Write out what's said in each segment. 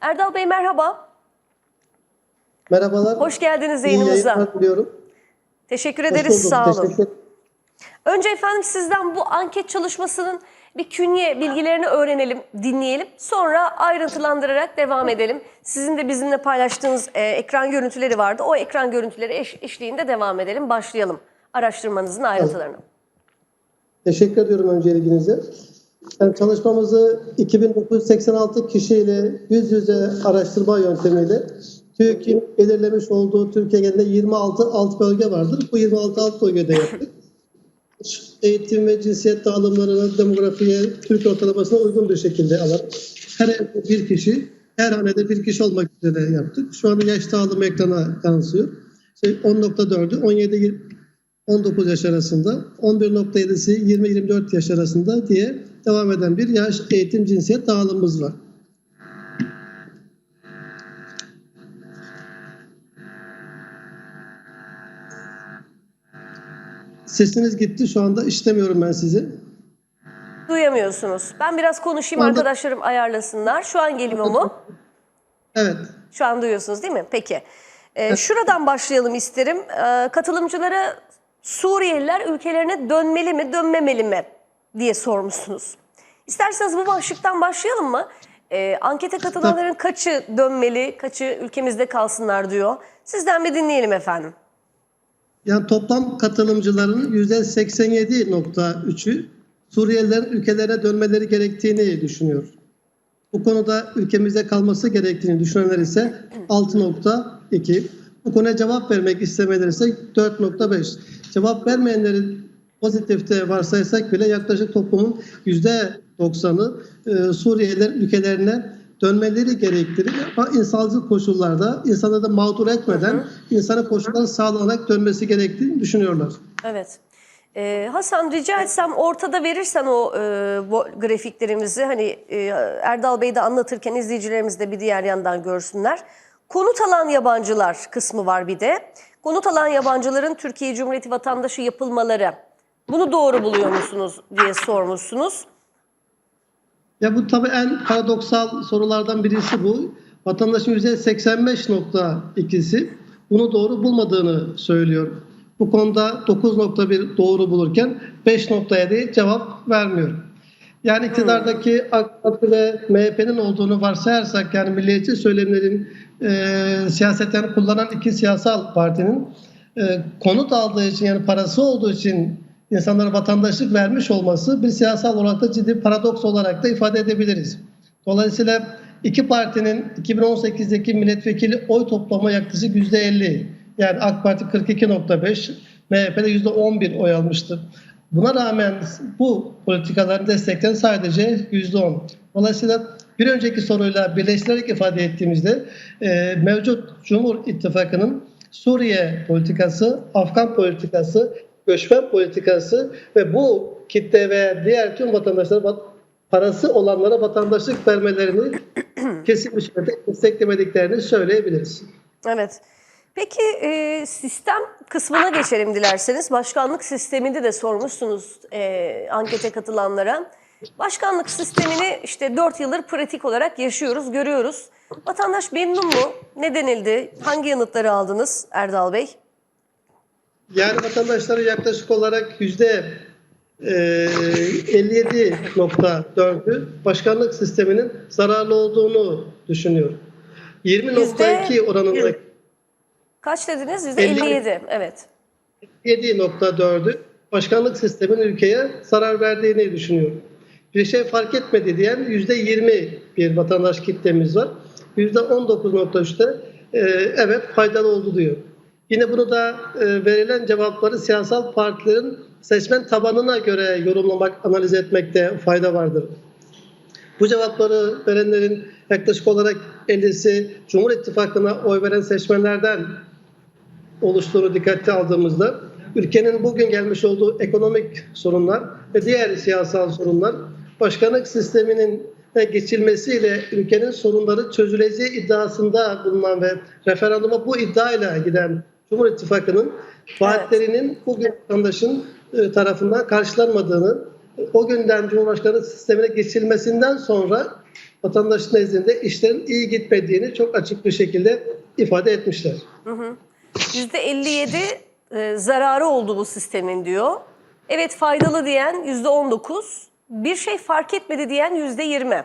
Erdal Bey merhaba. Merhabalar. Hoş geldiniz yayınımıza. Teşekkür Hoş ederiz. bulduk, Sağ olun. teşekkür- Önce efendim sizden bu anket çalışmasının bir künye bilgilerini öğrenelim, dinleyelim. Sonra ayrıntılandırarak devam edelim. Sizin de bizimle paylaştığınız e, ekran görüntüleri vardı. O ekran görüntüleri eş, eşliğinde devam edelim. Başlayalım araştırmanızın ayrıntılarına. Teşekkür ediyorum önce ilginize. Yani çalışmamızı 2986 kişiyle yüz yüze araştırma yöntemiyle TÜİK'in belirlemiş olduğu Türkiye genelinde 26 alt bölge vardır. Bu 26 alt bölgede yaptık. Eğitim ve cinsiyet dağılımlarına, demografiye, Türk ortalamasına uygun bir şekilde alarak her evde bir kişi, her hanede bir kişi olmak üzere yaptık. Şu anda yaş dağılımı ekrana yansıyor. İşte 10.4'ü 17 19 yaş arasında, 11.7'si 20-24 yaş arasında diye devam eden bir yaş eğitim cinsiyet dağılımımız var. Sesiniz gitti şu anda işlemiyorum ben sizi. Duyamıyorsunuz. Ben biraz konuşayım Orada- arkadaşlarım ayarlasınlar. Şu an geliyor mu? Evet. Şu an duyuyorsunuz değil mi? Peki. Ee, şuradan başlayalım isterim. Ee, katılımcılara Suriyeliler ülkelerine dönmeli mi, dönmemeli mi diye sormuşsunuz. İsterseniz bu başlıktan başlayalım mı? Ee, ankete katılanların kaçı dönmeli, kaçı ülkemizde kalsınlar diyor. Sizden bir dinleyelim efendim. Yani toplam katılımcıların %87.3'ü Suriyelilerin ülkelerine dönmeleri gerektiğini düşünüyor. Bu konuda ülkemizde kalması gerektiğini düşünenler ise 6.2. Bu konuya cevap vermek istemeleri ise 4.5. Cevap vermeyenlerin pozitifte varsaysak bile yaklaşık toplumun %90'ı e, Suriyeliler ülkelerine dönmeleri gerektirir. Ama insansız koşullarda insanları da mağdur etmeden insana koşullar sağlanarak dönmesi gerektiğini düşünüyorlar. Evet. Ee, Hasan rica etsem ortada verirsen o e, bu grafiklerimizi hani e, Erdal Bey de anlatırken izleyicilerimiz de bir diğer yandan görsünler. Konut alan yabancılar kısmı var bir de. Konut alan yabancıların Türkiye Cumhuriyeti vatandaşı yapılmaları. Bunu doğru buluyor musunuz diye sormuşsunuz. Ya bu tabii en paradoksal sorulardan birisi bu. Vatandaşın %85.2'si bunu doğru bulmadığını söylüyor. Bu konuda 9.1 doğru bulurken 5.7 cevap vermiyor. Yani iktidardaki AK Parti ve MHP'nin olduğunu varsayarsak yani milliyetçi söylemlerin e, siyasetten kullanan iki siyasal partinin e, konut aldığı için yani parası olduğu için insanlara vatandaşlık vermiş olması bir siyasal olarak da ciddi paradoks olarak da ifade edebiliriz. Dolayısıyla iki partinin 2018'deki milletvekili oy toplamı yaklaşık %50. Yani AK Parti 42.5, MHP'de %11 oy almıştır. Buna rağmen bu politikaların destekleyen sadece %10. Dolayısıyla bir önceki soruyla birleştirerek ifade ettiğimizde e, mevcut Cumhur İttifakı'nın Suriye politikası, Afgan politikası, göçmen politikası ve bu kitle ve diğer tüm vatandaşlara vat- parası olanlara vatandaşlık vermelerini kesin bir şekilde desteklemediklerini söyleyebiliriz. Evet. Peki e, sistem kısmına geçelim dilerseniz. Başkanlık sisteminde de sormuşsunuz e, ankete katılanlara. Başkanlık sistemini işte 4 yıldır pratik olarak yaşıyoruz, görüyoruz. Vatandaş memnun mu? Ne denildi? Hangi yanıtları aldınız Erdal Bey? Yani vatandaşları yaklaşık olarak yüzde e, 57.4'ü başkanlık sisteminin zararlı olduğunu düşünüyor. 20.2 oranında Kaç dediniz? Elli- %57. Evet. 7.4'ü başkanlık sistemin ülkeye zarar verdiğini düşünüyor. Bir şey fark etmedi diyen %20 bir vatandaş kitlemiz var. %19.3'te e, evet faydalı oldu diyor. Yine bunu da e, verilen cevapları siyasal partilerin seçmen tabanına göre yorumlamak, analiz etmekte fayda vardır. Bu cevapları verenlerin yaklaşık olarak 50'si Cumhur İttifakı'na oy veren seçmenlerden oluştuğunu dikkate aldığımızda ülkenin bugün gelmiş olduğu ekonomik sorunlar ve diğer siyasal sorunlar başkanlık sisteminin geçilmesiyle ülkenin sorunları çözüleceği iddiasında bulunan ve referanduma bu iddiayla giden Cumhur İttifakı'nın vaatlerinin bugün vatandaşın e, tarafından karşılanmadığını, o günden Cumhurbaşkanı sistemine geçilmesinden sonra vatandaş nezdinde işlerin iyi gitmediğini çok açık bir şekilde ifade etmişler. %57 e, zararı oldu bu sistemin diyor. Evet faydalı diyen %19, bir şey fark etmedi diyen %20.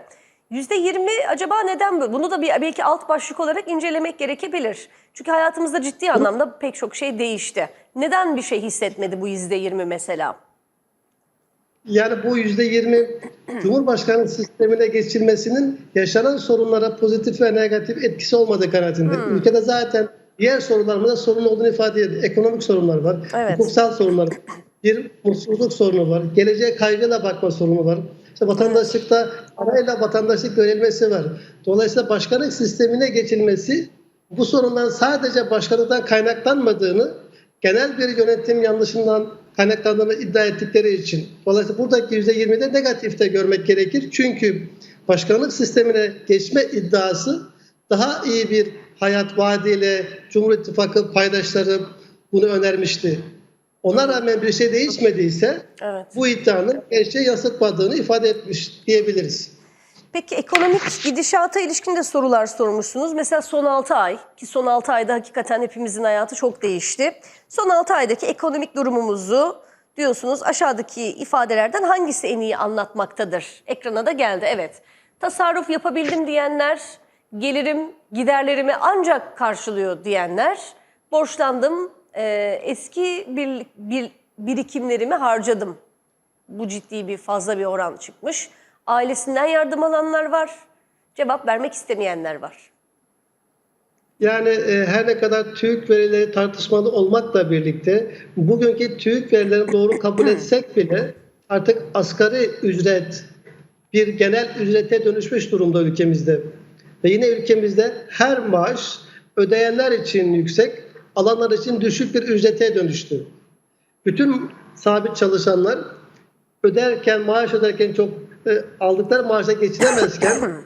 %20 acaba neden böyle? Bunu da bir, belki alt başlık olarak incelemek gerekebilir. Çünkü hayatımızda ciddi anlamda pek çok şey değişti. Neden bir şey hissetmedi bu %20 mesela? Yani bu yüzde yirmi Cumhurbaşkanı sistemine geçilmesinin yaşanan sorunlara pozitif ve negatif etkisi olmadığı kanaatinde. Ülkede zaten diğer sorunlarımızda sorun olduğunu ifade ediyor. Ekonomik sorunlar var, Evet. hukuksal sorunlar var, bir mutsuzluk sorunu var, geleceğe kaygıyla bakma sorunu var. İşte vatandaşlıkta arayla vatandaşlık verilmesi var. Dolayısıyla başkanlık sistemine geçilmesi bu sorundan sadece başkanlıktan kaynaklanmadığını genel bir yönetim yanlışından kaynaklandığını iddia ettikleri için. Dolayısıyla buradaki %20'de negatifte görmek gerekir. Çünkü başkanlık sistemine geçme iddiası daha iyi bir hayat vaadiyle Cumhur İttifakı paydaşları bunu önermişti. Ona rağmen bir şey değişmediyse Evet. bu iddianın gerçeğe yansıtmadığını ifade etmiş diyebiliriz. Peki ekonomik gidişata ilişkin de sorular sormuşsunuz. Mesela son 6 ay ki son 6 ayda hakikaten hepimizin hayatı çok değişti. Son 6 aydaki ekonomik durumumuzu diyorsunuz aşağıdaki ifadelerden hangisi en iyi anlatmaktadır? Ekrana da geldi evet. Tasarruf yapabildim diyenler, gelirim giderlerimi ancak karşılıyor diyenler, borçlandım, e, eski bir, bir birikimlerimi harcadım bu ciddi bir fazla bir oran çıkmış. Ailesinden yardım alanlar var. Cevap vermek istemeyenler var. Yani e, her ne kadar TÜİK verileri tartışmalı olmakla birlikte bugünkü TÜİK verilerini doğru kabul etsek bile artık asgari ücret bir genel ücrete dönüşmüş durumda ülkemizde. Ve yine ülkemizde her maaş ödeyenler için yüksek, alanlar için düşük bir ücrete dönüştü. Bütün sabit çalışanlar öderken, maaş öderken çok e, aldıkları maaşa geçinemezken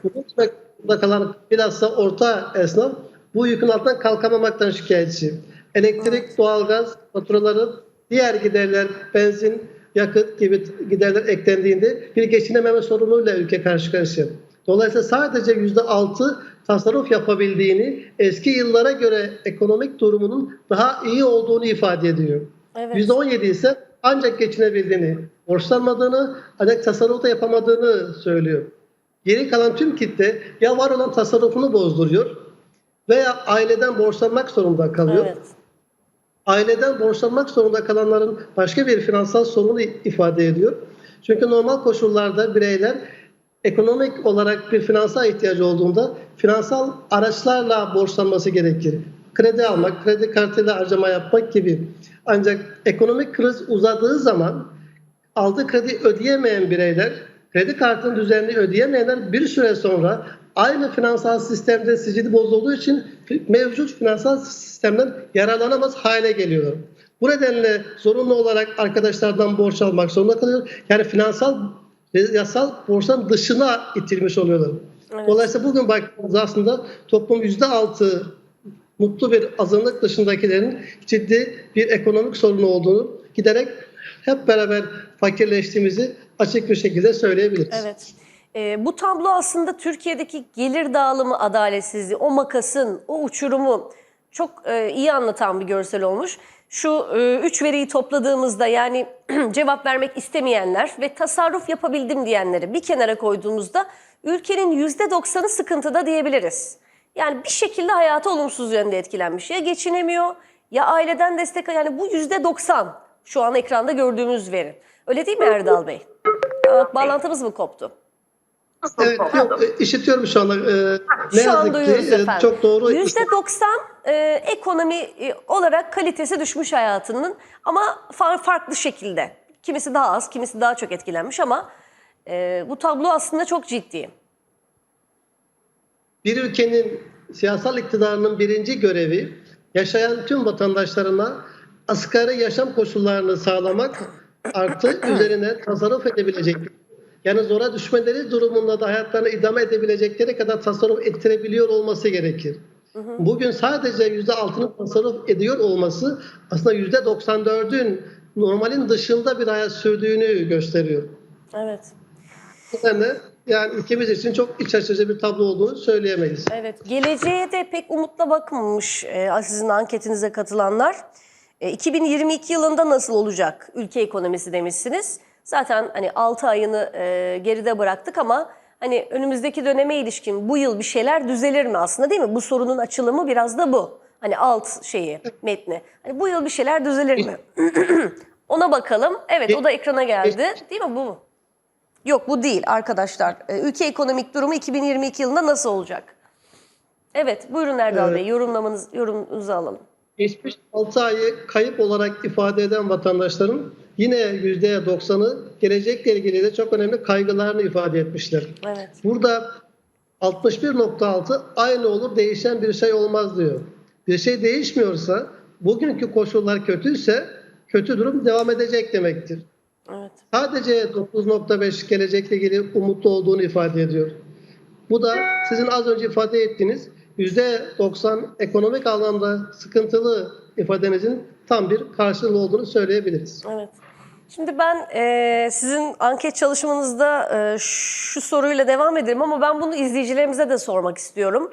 burada kalan bilhassa orta esnaf bu yükün altından kalkamamaktan şikayetçi. Elektrik, doğalgaz faturaları, diğer giderler, benzin, yakıt gibi giderler eklendiğinde bir geçinememe sorunuyla ülke karşı karşıya. Dolayısıyla sadece yüzde altı tasarruf yapabildiğini eski yıllara göre ekonomik durumunun daha iyi olduğunu ifade ediyor. Evet. %17 ise ancak geçinebildiğini, borçlanmadığını, ancak tasarruf da yapamadığını söylüyor. Geri kalan tüm kitle ya var olan tasarrufunu bozduruyor veya aileden borçlanmak zorunda kalıyor. Evet. Aileden borçlanmak zorunda kalanların başka bir finansal sorunu ifade ediyor. Çünkü normal koşullarda bireyler ekonomik olarak bir finansal ihtiyacı olduğunda finansal araçlarla borçlanması gerekir. Kredi almak, kredi kartıyla harcama yapmak gibi. Ancak ekonomik kriz uzadığı zaman aldığı kredi ödeyemeyen bireyler, kredi kartının düzenli ödeyemeyenler bir süre sonra aynı finansal sistemde sicili bozulduğu için mevcut finansal sistemden yararlanamaz hale geliyorlar. Bu nedenle zorunlu olarak arkadaşlardan borç almak zorunda kalıyor. Yani finansal ve yasal borçtan dışına itilmiş oluyorlar. Evet. Dolayısıyla bugün baktığımızda aslında toplum %6 mutlu bir azınlık dışındakilerin ciddi bir ekonomik sorunu olduğunu giderek hep beraber fakirleştiğimizi açık bir şekilde söyleyebiliriz. Evet. Ee, bu tablo aslında Türkiye'deki gelir dağılımı adaletsizliği, o makasın, o uçurumu çok e, iyi anlatan bir görsel olmuş. Şu e, üç veriyi topladığımızda yani cevap vermek istemeyenler ve tasarruf yapabildim diyenleri bir kenara koyduğumuzda ülkenin yüzde doksanı sıkıntıda diyebiliriz. Yani bir şekilde hayatı olumsuz yönde etkilenmiş. Ya geçinemiyor ya aileden destek yani bu yüzde doksan şu an ekranda gördüğümüz veri. Öyle değil mi Erdal Bey? Aa, Bağlantımız mı koptu? Evet, yok, e, işitiyorum şu anda. Ee, ne Şu an yazık duyuyoruz ki e, efendim. çok doğru. %90 e, ekonomi e, olarak kalitesi düşmüş hayatının ama fa- farklı şekilde. Kimisi daha az, kimisi daha çok etkilenmiş ama e, bu tablo aslında çok ciddi. Bir ülkenin siyasal iktidarının birinci görevi yaşayan tüm vatandaşlarına asgari yaşam koşullarını sağlamak artı üzerine tasarruf edebilecek. Yani zora düşmeleri durumunda da hayatlarını idame edebilecekleri kadar tasarruf ettirebiliyor olması gerekir. Bugün sadece yüzde altının tasarruf ediyor olması aslında yüzde 94'ün normalin dışında bir hayat sürdüğünü gösteriyor. Evet. Nedenle yani ülkemiz için çok iç açıcı bir tablo olduğunu söyleyemeyiz. Evet, geleceğe de pek umutla bakmamış e, sizin anketinize katılanlar. E, 2022 yılında nasıl olacak ülke ekonomisi demişsiniz. Zaten hani 6 ayını e, geride bıraktık ama hani önümüzdeki döneme ilişkin bu yıl bir şeyler düzelir mi aslında değil mi? Bu sorunun açılımı biraz da bu. Hani alt şeyi, metni. Hani bu yıl bir şeyler düzelir mi? Ona bakalım. Evet, o da ekrana geldi. Değil mi bu? mu? Yok bu değil arkadaşlar. E, Ülke ekonomik durumu 2022 yılında nasıl olacak? Evet buyurun Erdal Bey yorumlamanız, yorumunuzu alalım. Geçmiş 6 ayı kayıp olarak ifade eden vatandaşların yine %90'ı gelecekle ilgili de çok önemli kaygılarını ifade etmişler. Evet. Burada 61.6 aynı olur değişen bir şey olmaz diyor. Bir şey değişmiyorsa bugünkü koşullar kötüyse kötü durum devam edecek demektir. Evet. Sadece 9.5 gelecekle ilgili umutlu olduğunu ifade ediyor. Bu da sizin az önce ifade ettiğiniz %90 ekonomik anlamda sıkıntılı ifadenizin tam bir karşılığı olduğunu söyleyebiliriz. Evet. Şimdi ben e, sizin anket çalışmanızda e, şu soruyla devam ederim ama ben bunu izleyicilerimize de sormak istiyorum.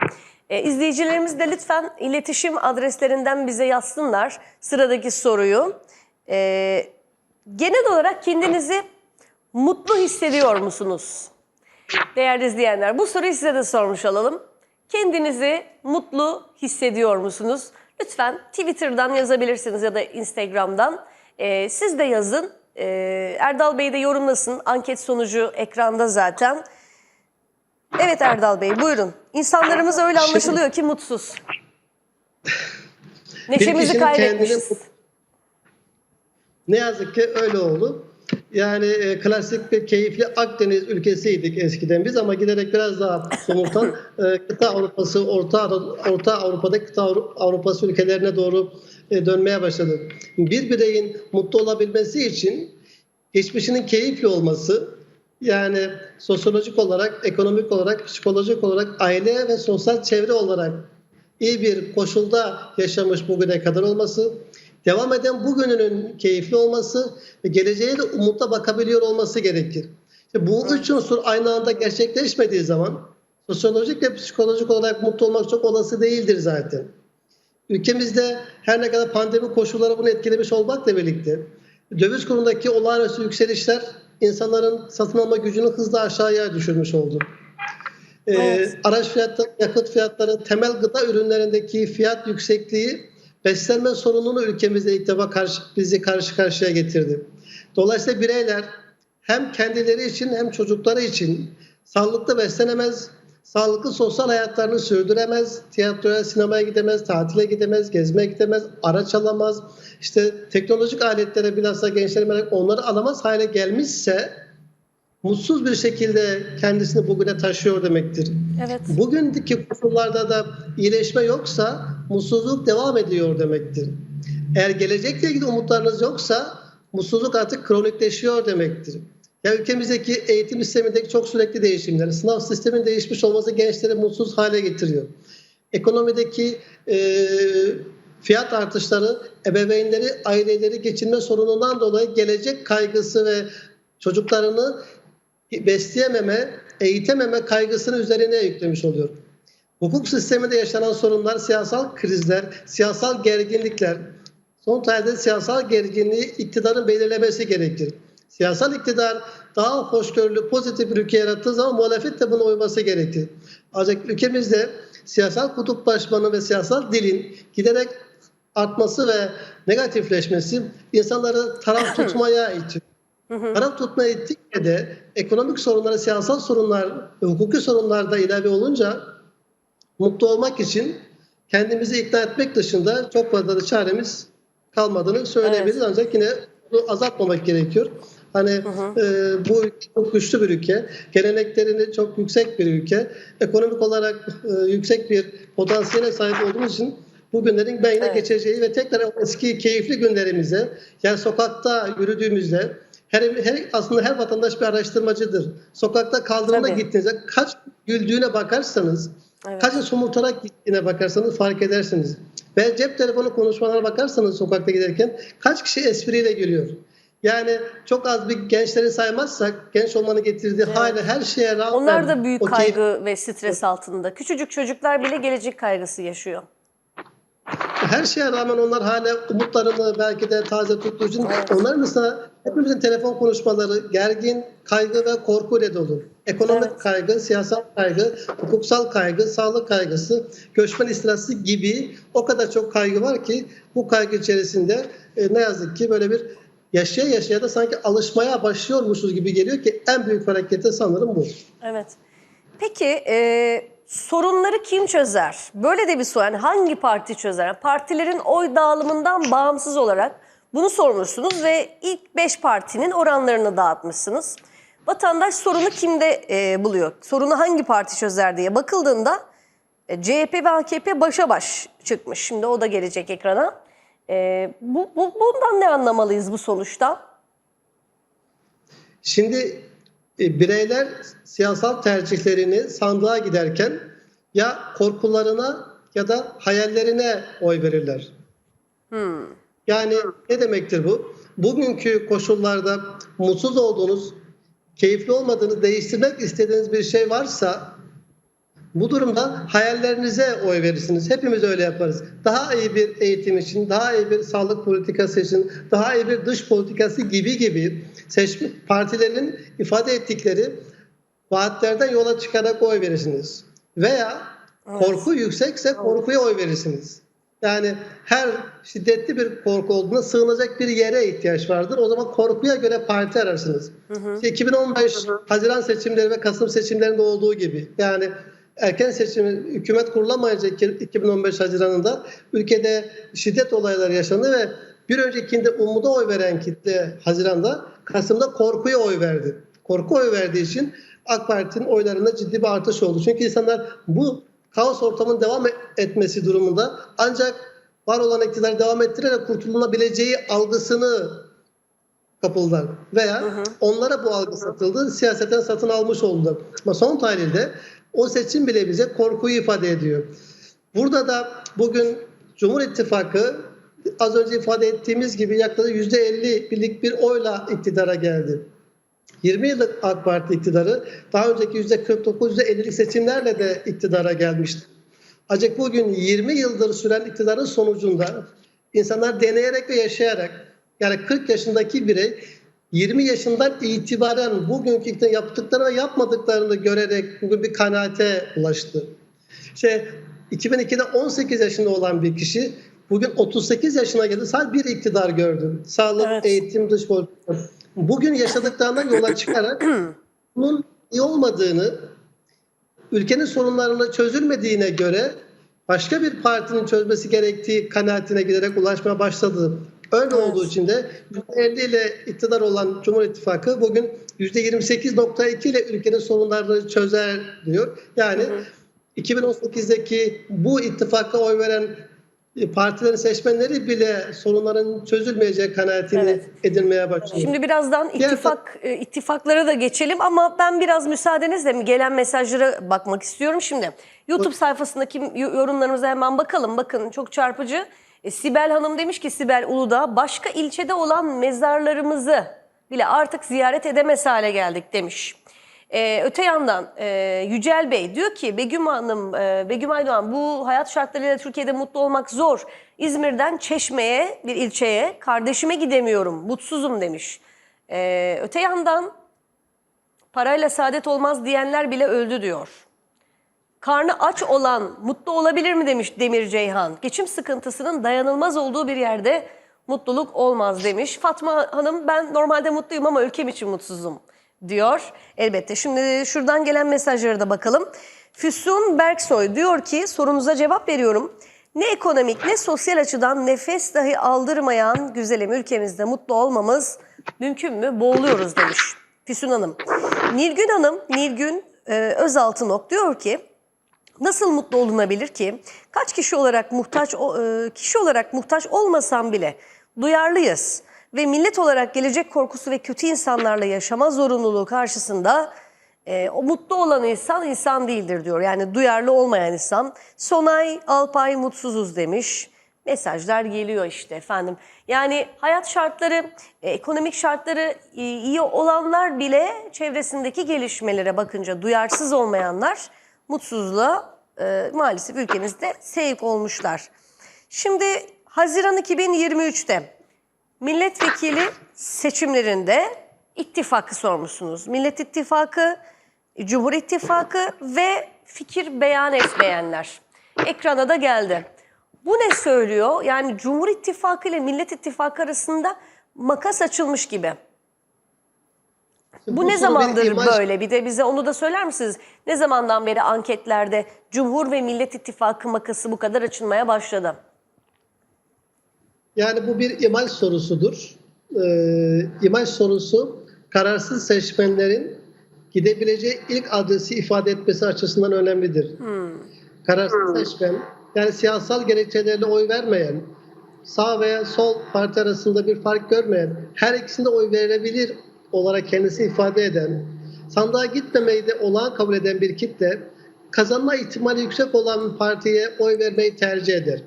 E, izleyicilerimiz de lütfen iletişim adreslerinden bize yazsınlar sıradaki soruyu. E, genel olarak kendinizi mutlu hissediyor musunuz? Değerli izleyenler bu soruyu size de sormuş olalım. Kendinizi mutlu hissediyor musunuz? Lütfen Twitter'dan yazabilirsiniz ya da Instagram'dan. Ee, siz de yazın. Ee, Erdal Bey de yorumlasın. Anket sonucu ekranda zaten. Evet Erdal Bey buyurun. İnsanlarımız öyle anlaşılıyor ki mutsuz. Neşemizi kaybetmişiz. kendini- Ne yazık ki öyle oldu. Yani e, klasik bir keyifli Akdeniz ülkesiydik eskiden biz ama giderek biraz daha somurtan e, kıta Avrupası, Orta Orta Avrupa'da kıta Avru- Avrupası ülkelerine doğru e, dönmeye başladı. Bir bireyin mutlu olabilmesi için geçmişinin keyifli olması yani sosyolojik olarak, ekonomik olarak, psikolojik olarak, aile ve sosyal çevre olarak iyi bir koşulda yaşamış bugüne kadar olması, devam eden bugününün keyifli olması ve geleceğe de umutla bakabiliyor olması gerekir. İşte bu üç unsur aynı anda gerçekleşmediği zaman sosyolojik ve psikolojik olarak mutlu olmak çok olası değildir zaten. Ülkemizde her ne kadar pandemi koşulları bunu etkilemiş olmakla birlikte döviz kurundaki olağanüstü yükselişler insanların satın alma gücünü hızla aşağıya düşürmüş oldu. Ee, Evet. araç fiyatları, yakıt fiyatları, temel gıda ürünlerindeki fiyat yüksekliği beslenme sorununu ülkemizde ilk defa karşı, bizi karşı karşıya getirdi. Dolayısıyla bireyler hem kendileri için hem çocukları için sağlıklı beslenemez, sağlıklı sosyal hayatlarını sürdüremez, tiyatroya, sinemaya gidemez, tatile gidemez, gezmeye gidemez, araç alamaz, işte teknolojik aletlere bilhassa gençlerin merak onları alamaz hale gelmişse mutsuz bir şekilde kendisini bugüne taşıyor demektir. Evet. Bugünkü koşullarda da iyileşme yoksa mutsuzluk devam ediyor demektir. Eğer gelecekle ilgili umutlarınız yoksa mutsuzluk artık kronikleşiyor demektir. Ya ülkemizdeki eğitim sistemindeki çok sürekli değişimler, sınav sistemin değişmiş olması gençleri mutsuz hale getiriyor. Ekonomideki e, fiyat artışları ebeveynleri, aileleri geçinme sorunundan dolayı gelecek kaygısı ve çocuklarını besleyememe, eğitememe kaygısını üzerine yüklemiş oluyor. Hukuk sisteminde yaşanan sorunlar, siyasal krizler, siyasal gerginlikler, son tarzda siyasal gerginliği iktidarın belirlemesi gerekir. Siyasal iktidar daha hoşgörülü, pozitif bir ülke yarattığı zaman muhalefet de buna uyması gerekir. Ancak ülkemizde siyasal kutuplaşmanın ve siyasal dilin giderek artması ve negatifleşmesi insanları taraf tutmaya itiyor. Taraf tutmaya ittikçe de ekonomik sorunlara, siyasal sorunlar ve hukuki sorunlar da ilave olunca mutlu olmak için kendimizi ikna etmek dışında çok fazla da çaremiz kalmadığını söyleyebiliriz. Evet. Ancak yine bunu azaltmamak gerekiyor. Hani e, bu ülke çok güçlü bir ülke, geleneklerini çok yüksek bir ülke, ekonomik olarak e, yüksek bir potansiyele sahip olduğumuz için bu günlerin Evet. geçeceği ve tekrar eski keyifli günlerimize, yani sokakta yürüdüğümüzde her, her aslında her vatandaş bir araştırmacıdır. Sokakta kaldırımda gittiğinizde kaç güldüğüne bakarsanız, Evet. kaç somurtarak gittiğine bakarsanız fark edersiniz. Ve cep telefonu konuşmalarına bakarsanız sokakta giderken kaç kişi espriyle gülüyor. Yani çok az bir gençleri saymazsak genç olmanın getirdiği hali her şeye rağmen Onlar da büyük o keyif- kaygı ve stres altında. Küçücük çocuklar bile gelecek kaygısı yaşıyor. her şeye rağmen onlar hala umutlarını belki de taze tuttuğu için onların mesela hepimizin telefon konuşmaları gergin, kaygı ve korkuyla dolu. Ekonomik Evet. kaygı, siyasal kaygı, hukuksal kaygı, sağlık kaygısı, göçmen istilası gibi o kadar çok kaygı var ki bu kaygı içerisinde e, ne yazık ki böyle bir yaşaya yaşaya da sanki alışmaya başlıyormuşuz gibi geliyor ki en büyük hareketi sanırım bu. Evet. Peki e, sorunları kim çözer? Böyle de bir soru. Yani hangi parti çözer? Partilerin oy dağılımından bağımsız olarak bunu sormuşsunuz ve ilk 5 partinin oranlarını dağıtmışsınız. Vatandaş sorunu kimde e, buluyor? Sorunu hangi parti çözer diye bakıldığında e, CHP ve AKP başa baş çıkmış. Şimdi o da gelecek ekrana. E, bu, bu, bundan ne anlamalıyız bu sonuçta? Şimdi e, bireyler siyasal tercihlerini sandığa giderken ya korkularına ya da hayallerine oy verirler. Yani ne demektir bu? Bugünkü koşullarda mutsuz olduğunuz, keyifli olmadığınız, değiştirmek istediğiniz bir şey varsa bu durumda hayallerinize oy verirsiniz. Hepimiz öyle yaparız. Daha iyi bir eğitim için, daha iyi bir sağlık politikası için, daha iyi bir dış politikası gibi gibi seçme partilerin ifade ettikleri vaatlerden yola çıkarak oy verirsiniz. Veya korku yüksekse korkuya oy verirsiniz. Yani her şiddetli bir korku olduğunda sığınacak bir yere ihtiyaç vardır. O zaman korkuya göre parti ararsınız. İşte 2015 Haziran seçimleri ve Kasım seçimlerinde olduğu gibi. Yani erken seçim hükümet kurulamayınca 2015 Haziran'ında ülkede şiddet olayları yaşandı ve bir öncekinde umuda oy veren kitle Haziran'da Kasım'da korkuya oy verdi. Korku oy verdiği için AK Parti'nin oylarında ciddi bir artış oldu. Çünkü insanlar bu kaos ortamının devam etmesi durumunda ancak var olan iktidar devam ettirerek kurtulunabileceği algısını kapıldılar. Veya onlara bu algı satıldı, siyaseten satın almış oldular. Ama son tahlilde o seçim bile bize korkuyu ifade ediyor. Burada da bugün Cumhur İttifakı az önce ifade ettiğimiz gibi yaklaşık %50 birlik bir oyla iktidara geldi. 20 yıllık AK Parti iktidarı daha önceki %49, %50'lik seçimlerle de iktidara gelmişti. Ancak bugün 20 yıldır süren iktidarın sonucunda insanlar deneyerek ve yaşayarak yani 40 yaşındaki birey 20 yaşından itibaren bugünkü yaptıklarını ve yapmadıklarını görerek bugün bir kanaate ulaştı. İşte 2002'de 18 yaşında olan bir kişi bugün 38 yaşına geldi. Sadece bir iktidar gördü. Sağlık, Evet. eğitim, dış politika. Bugün yaşadıklarından yola çıkarak bunun iyi olmadığını, ülkenin sorunlarının çözülmediğine göre başka bir partinin çözmesi gerektiği kanaatine giderek ulaşmaya başladı. Öyle olduğu için de %50 ile iktidar olan Cumhur İttifakı bugün %28.2 ile ülkenin sorunlarını çözer diyor. Yani 2018'deki bu ittifaka oy veren e, partilerin seçmenleri bile sorunların çözülmeyeceği kanaatini Evet. edinmeye başladı. Şimdi birazdan ittifak e, ittifaklara da geçelim ama ben biraz müsaadenizle mi gelen mesajlara bakmak istiyorum şimdi. YouTube sayfasındaki yorumlarımıza hemen bakalım. Bakın çok çarpıcı. E, Sibel Hanım demiş ki Sibel Uludağ başka ilçede olan mezarlarımızı bile artık ziyaret edemez hale geldik demiş. Ee, öte yandan e, Yücel Bey diyor ki Begüm Hanım, e, Begüm Aydoğan bu hayat şartlarıyla Türkiye'de mutlu olmak zor. İzmir'den Çeşme'ye bir ilçeye kardeşime gidemiyorum, mutsuzum demiş. Ee, öte yandan parayla saadet olmaz diyenler bile öldü diyor. Karnı aç olan mutlu olabilir mi demiş Demir Ceyhan. Geçim sıkıntısının dayanılmaz olduğu bir yerde mutluluk olmaz demiş. Fatma Hanım ben normalde mutluyum ama ülkem için mutsuzum diyor. Elbette şimdi şuradan gelen mesajlara da bakalım. Füsun Berksoy diyor ki sorunuza cevap veriyorum. Ne ekonomik ne sosyal açıdan nefes dahi aldırmayan güzelim ülkemizde mutlu olmamız mümkün mü? Boğuluyoruz demiş Füsun Hanım. Nilgün Hanım, Nilgün e, Özaltınok diyor ki Nasıl mutlu olunabilir ki? Kaç kişi olarak muhtaç e, kişi olarak muhtaç olmasam bile duyarlıyız ve millet olarak gelecek korkusu ve kötü insanlarla yaşama zorunluluğu karşısında e, o mutlu olan insan insan değildir diyor. Yani duyarlı olmayan insan. Sonay Alpay mutsuzuz demiş. mesajlar geliyor işte efendim. Yani hayat şartları, e, ekonomik şartları e, iyi olanlar bile çevresindeki gelişmelere bakınca duyarsız olmayanlar mutsuzluğa e, maalesef ülkemizde sevk olmuşlar. Şimdi Haziran 2023'te milletvekili seçimlerinde ittifakı sormuşsunuz. Millet İttifakı, Cumhur İttifakı ve fikir beyan etmeyenler. Ekrana da geldi. Bu ne söylüyor? Yani Cumhur İttifakı ile Millet İttifakı arasında makas açılmış gibi. Bu, Bu ne zamandır imaj- böyle? Bir de bize onu da söyler misiniz? Ne zamandan beri anketlerde Cumhur ve Millet İttifakı makası bu kadar açılmaya başladı? Yani bu bir imaj sorusudur. Ee, imaj sorusu kararsız seçmenlerin gidebileceği ilk adresi ifade etmesi açısından önemlidir. Kararsız seçmen yani siyasal gerekçelerle oy vermeyen, sağ veya sol parti arasında bir fark görmeyen, her ikisinde oy verebilir olarak kendisi ifade eden, sandığa gitmemeyi de olağan kabul eden bir kitle, kazanma ihtimali yüksek olan partiye oy vermeyi tercih eder.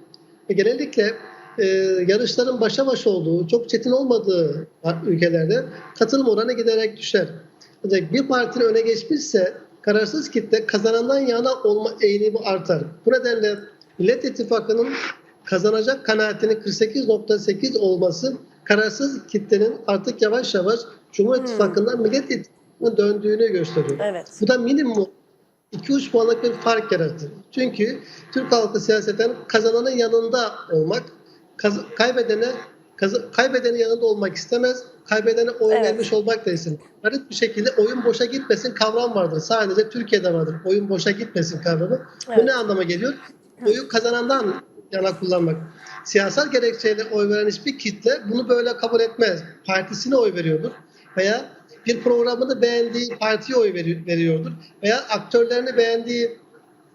Genellikle e, yarışların başa baş olduğu, çok çetin olmadığı ülkelerde katılım oranı giderek düşer. Ancak bir partinin öne geçmişse kararsız kitle kazanandan yana olma eğilimi artar. Bu nedenle Millet İttifakı'nın kazanacak kanaatinin 48.8 olması kararsız kitlenin artık yavaş yavaş Cumhur İttifakı'ndan Millet İttifakı'na döndüğünü gösteriyor. Evet. Bu da minimum 2-3 puanlık bir fark yaratır. Çünkü Türk halkı siyaseten kazananın yanında olmak, kaz- kaybedene kaz- kaybedenin yanında olmak istemez. Kaybedene oy Evet. vermiş olmak da ister. Garip bir şekilde oyun boşa gitmesin kavram vardır. Sadece Türkiye'de vardır. Oyun boşa gitmesin kavramı. Evet. Bu ne anlama geliyor? Oyu kazanandan yana kullanmak. Siyasal gerekçeyle oy veren hiçbir kitle bunu böyle kabul etmez. Partisine oy veriyordur. Veya bir programını beğendiği partiye oy veri- veriyordur. Veya aktörlerini beğendiği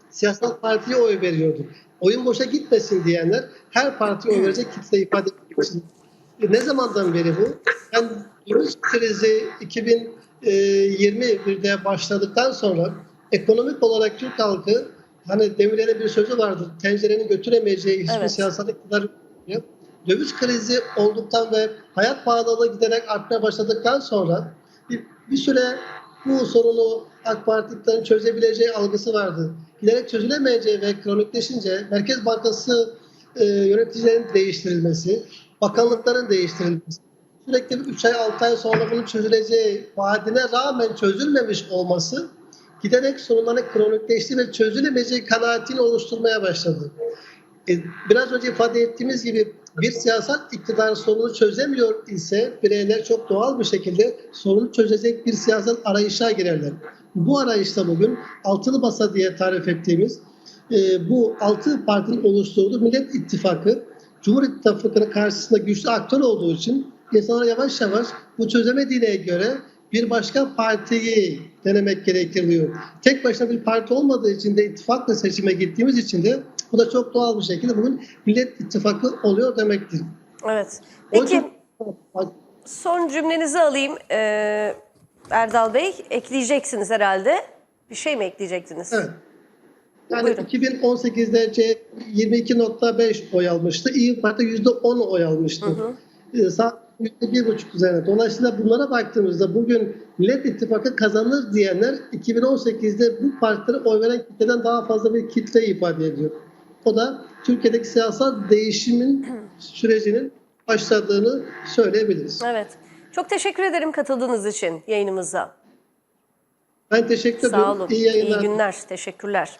siyasal partiye oy veriyordur. Oyun boşa gitmesin diyenler her partiye oy verecek kitle ifade etmek için. E, Ne zamandan beri bu? Yani döviz krizi 2021'de başladıktan sonra ekonomik olarak Türk halkı hani demirlerin bir sözü vardır. Tencerenin götüremeyeceği hiçbir Evet. siyasal iktidar. Döviz krizi olduktan ve hayat pahalılığı giderek artmaya başladıktan sonra bir, bir süre bu sorunu AK Parti iktidarın çözebileceği algısı vardı. Giderek çözülemeyeceği ve kronikleşince Merkez Bankası e, yöneticilerin değiştirilmesi, bakanlıkların değiştirilmesi, sürekli 3 ay 6 ay sonra bunun çözüleceği vaadine rağmen çözülmemiş olması giderek sorunların kronikleşti ve çözülemeyeceği kanaatini oluşturmaya başladı. E, biraz önce ifade ettiğimiz gibi bir siyasal iktidar sorunu çözemiyor ise bireyler çok doğal bir şekilde sorunu çözecek bir siyasal arayışa girerler. Bu arayışta bugün altılı masa diye tarif ettiğimiz e, bu altı partinin oluşturduğu Millet İttifakı Cumhur İttifakı'nın karşısında güçlü aktör olduğu için insanlar yavaş yavaş bu çözemediğine göre bir başka partiyi denemek gerekir diyor. Tek başına bir parti olmadığı için de ittifakla seçime gittiğimiz için de bu da çok doğal bir şekilde bugün Millet İttifakı oluyor demektir. Evet. Peki için- son cümlenizi alayım Ee, Erdal Bey. Ekleyeceksiniz herhalde. Bir şey mi ekleyecektiniz? Evet. Yani Buyurun. 2018'de C 22.5 oy almıştı. İyi Parti %10 oy almıştı. Ee, Sağ %1,5 üzerine. Dolayısıyla bunlara baktığımızda bugün Millet İttifakı kazanır diyenler 2018'de bu partilere oy veren kitleden daha fazla bir kitle ifade ediyor. O da Türkiye'deki siyasal değişimin sürecinin başladığını söyleyebiliriz. Evet. Çok teşekkür ederim katıldığınız için yayınımıza. Ben teşekkür Sağ ediyorum. olun. İyi yayınlar. İyi günler. Teşekkürler.